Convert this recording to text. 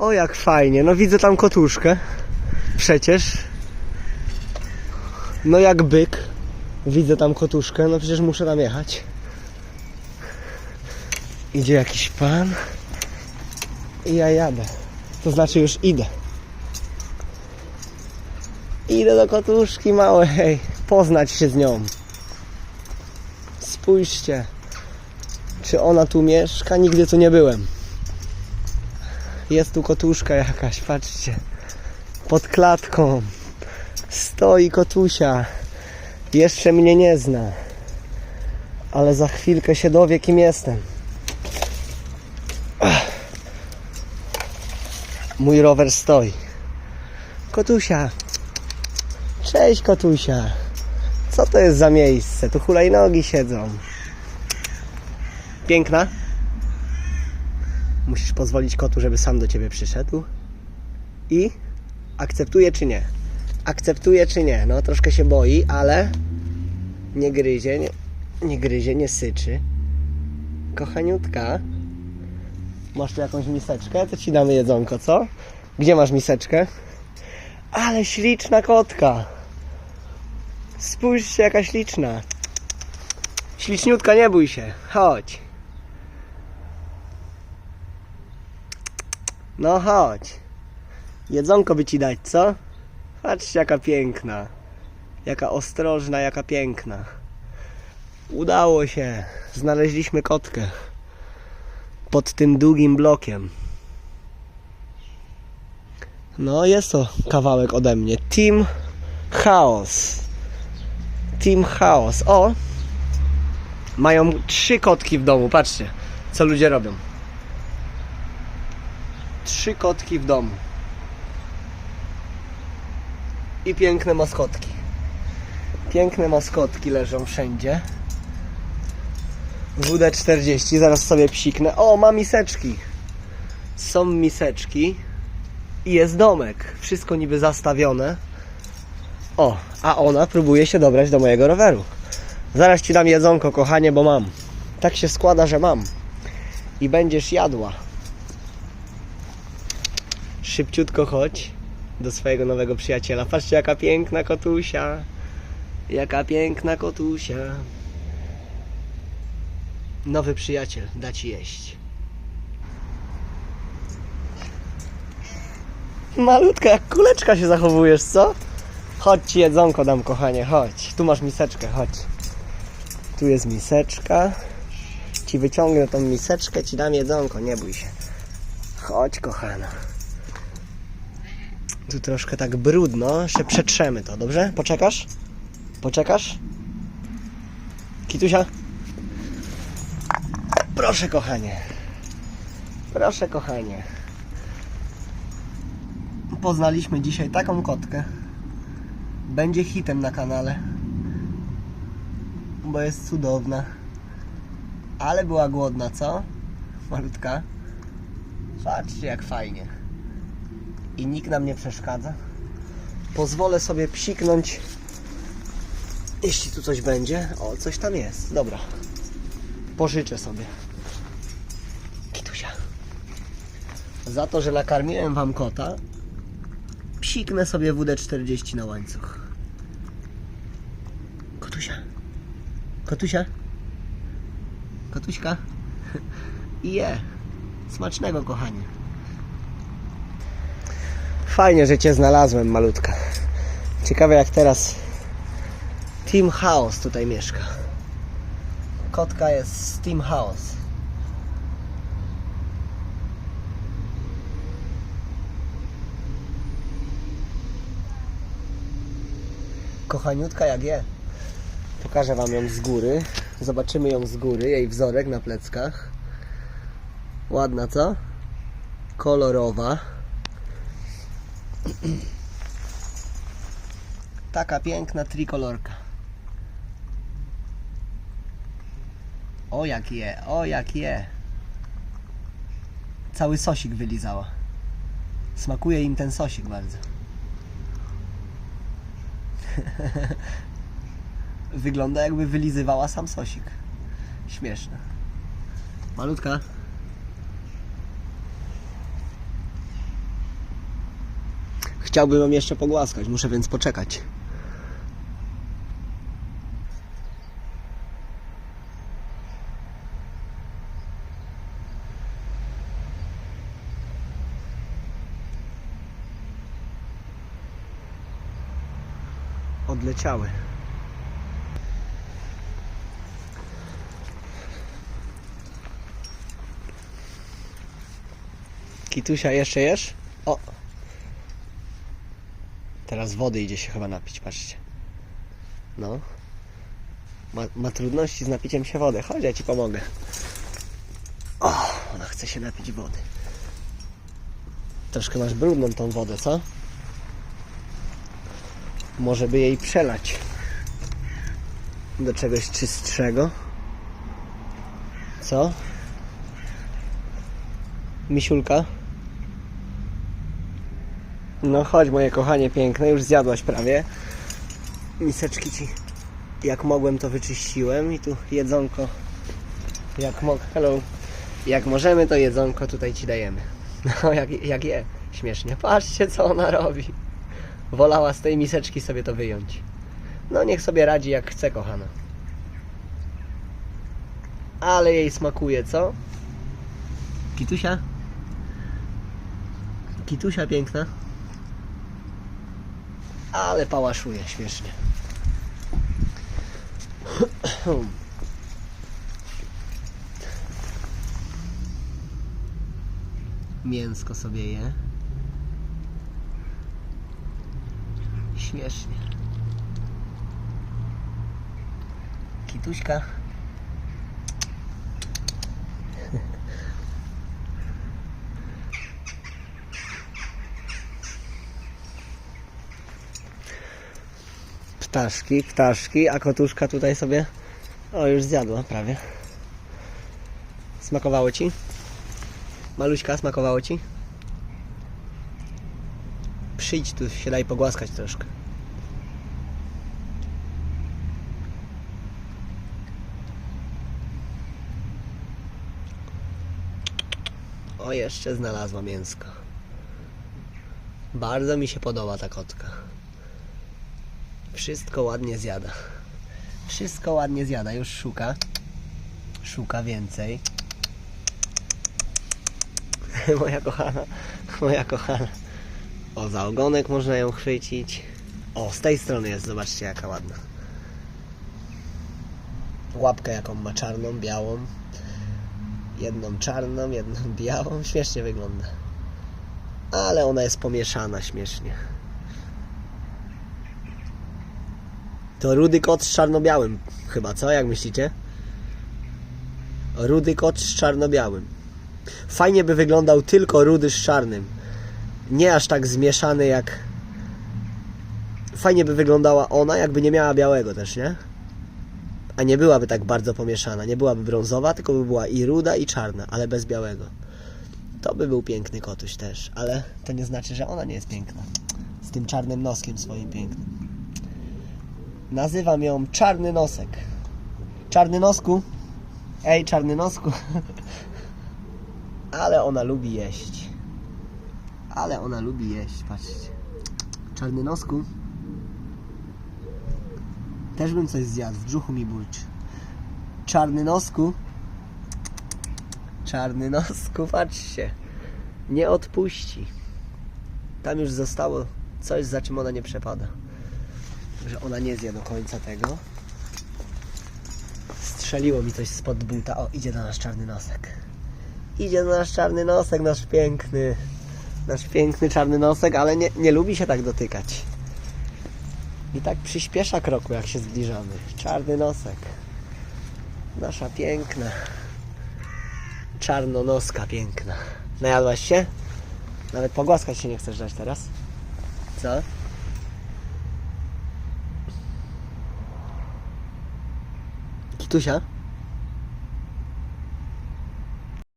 O, jak fajnie. No widzę tam kotuszkę. Przecież. No jak byk. Widzę tam kotuszkę. No przecież muszę tam jechać. Idzie jakiś pan. I ja jadę. To znaczy już idę. Idę do kotuszki małej. Poznać się z nią. Spójrzcie. Czy ona tu mieszka? Nigdy tu nie byłem. Jest tu kotuszka jakaś, patrzcie. Pod klatką. Stoi kotusia. Jeszcze mnie nie zna. Ale za chwilkę się dowie, kim jestem. Mój rower stoi. Kotusia. Cześć, kotusia. Co to jest za miejsce? Tu hulajnogi siedzą. Piękna? Musisz pozwolić kotu, żeby sam do ciebie przyszedł. I akceptuje czy nie? Akceptuje czy nie? No troszkę się boi, ale nie gryzie, nie, nie gryzie, nie syczy. Kochaniutka. Masz tu jakąś miseczkę? To ci damy jedzonko, co? Gdzie masz miseczkę? Ale śliczna kotka. Spójrzcie, jaka śliczna. Śliczniutka, nie bój się. Chodź. No chodź. Jedzonko by ci dać, co? Patrzcie, jaka piękna. Jaka ostrożna, jaka piękna. Udało się. Znaleźliśmy kotkę. Pod tym długim blokiem. No, jest to kawałek ode mnie. Team Chaos. Team Chaos. O! Mają trzy kotki w domu. Patrzcie, co ludzie robią. Trzy kotki w domu. I piękne maskotki. Piękne maskotki leżą wszędzie. WD-40, zaraz sobie psiknę. O, ma miseczki. Są miseczki. I jest domek. Wszystko niby zastawione. O, a ona próbuje się dobrać do mojego roweru. Zaraz ci dam jedzonko, kochanie, bo mam. Tak się składa, że mam. I będziesz jadła. Szybciutko chodź do swojego nowego przyjaciela. Patrzcie, jaka piękna kotusia. Jaka piękna kotusia. Nowy przyjaciel da ci jeść. Malutka, jak kuleczka się zachowujesz, co? Chodź ci jedzonko dam, kochanie, chodź. Tu masz miseczkę, chodź. Tu jest miseczka. Ci wyciągnę tą miseczkę, ci dam jedzonko, nie bój się. Chodź, kochana. Tu troszkę tak brudno, jeszcze przetrzemy to, dobrze? Poczekasz? Poczekasz? Kitusia? Proszę, kochanie. Proszę, kochanie. Poznaliśmy dzisiaj taką kotkę. Będzie hitem na kanale. Bo jest cudowna. Ale była głodna, co? Malutka. Patrzcie jak fajnie. I nikt nam nie przeszkadza. Pozwolę sobie psiknąć. Jeśli tu coś będzie. O, coś tam jest. Dobra. Pożyczę sobie. Kitusia. Za to, że nakarmiłem wam kota, psiknę sobie WD-40 na łańcuch. Kotusia. Kotusia. Kotuśka. I je. Smacznego, kochanie. Fajnie, że Cię znalazłem, malutka. Ciekawe jak teraz Team House tutaj mieszka. Kotka jest z Team House. Kochaniutka jak je. Pokażę Wam ją z góry. Zobaczymy ją z góry, jej wzorek na pleckach. Ładna, co? Kolorowa. Taka piękna trikolorka. O jak je, o jak je. Cały sosik wylizała. Smakuje im ten sosik bardzo. Wygląda jakby wylizywała sam sosik. Śmieszne. Malutka. Chciałbym ją jeszcze pogłaskać, muszę więc poczekać. Odleciały. Kitusia, jeszcze jesz? O! Teraz wody idzie się chyba napić, patrzcie. No. Ma, ma trudności z napiciem się wody. Chodź, ja ci pomogę. O, ona chce się napić wody. Troszkę masz brudną tą wodę, co? Może by jej przelać do czegoś czystszego. Co? Misiulka? No chodź moje kochanie piękne, już zjadłaś prawie. Miseczki ci jak mogłem to wyczyściłem i tu jedzonko jak mog... Hello. Jak możemy to jedzonko tutaj ci dajemy. No jak, jak je. Śmiesznie. Patrzcie co ona robi. Wolała z tej miseczki sobie to wyjąć. No niech sobie radzi jak chce kochana. Ale jej smakuje, co? Kitusia? Kitusia piękna. Ale pałaszuje śmiesznie. Mięsko sobie je. Śmiesznie. Kituśka. Ptaszki, ptaszki, a kotuszka tutaj sobie o już zjadła prawie. Smakowało ci? Maluśka, smakowało ci? Przyjdź tu, się daj pogłaskać troszkę. O, jeszcze znalazła mięsko. Bardzo mi się podoba ta kotka. Wszystko ładnie zjada. Wszystko ładnie zjada, już szuka. Szuka więcej. moja kochana, moja kochana. O, za ogonek można ją chwycić. O, z tej strony jest, zobaczcie jaka ładna. Łapkę jaką ma czarną, białą. Jedną czarną, jedną białą. Śmiesznie wygląda. Ale ona jest pomieszana śmiesznie. To rudy kot z czarno-białym chyba, co? Jak myślicie? Rudy kot z czarno-białym. Fajnie by wyglądał tylko rudy z czarnym. Nie aż tak zmieszany jak... Fajnie by wyglądała ona, jakby nie miała białego też, nie? A nie byłaby tak bardzo pomieszana. Nie byłaby brązowa, tylko by była i ruda, i czarna, ale bez białego. To by był piękny kotuś też, ale to nie znaczy, że ona nie jest piękna. Z tym czarnym noskiem swoim pięknym. Nazywam ją Czarny Nosek. Czarny Nosku. Ej, Czarny Nosku. Ale ona lubi jeść. Ale ona lubi jeść, patrzcie. Czarny Nosku. Też bym coś zjadł, w brzuchu mi burczy. Czarny Nosku. Czarny Nosku, patrzcie. Nie odpuści. Tam już zostało coś, za czym ona nie przepada że ona nie zje do końca tego. Strzeliło mi coś spod buta. O, idzie do nas czarny nosek. Idzie do nas czarny nosek, nasz piękny. Nasz piękny czarny nosek, ale nie, nie lubi się tak dotykać. I tak przyspiesza kroku, jak się zbliżamy. Czarny nosek. Nasza piękna. Czarnonoska piękna. Najadłaś się? Nawet pogłaskać się nie chcesz dać teraz? Co? Kitusia?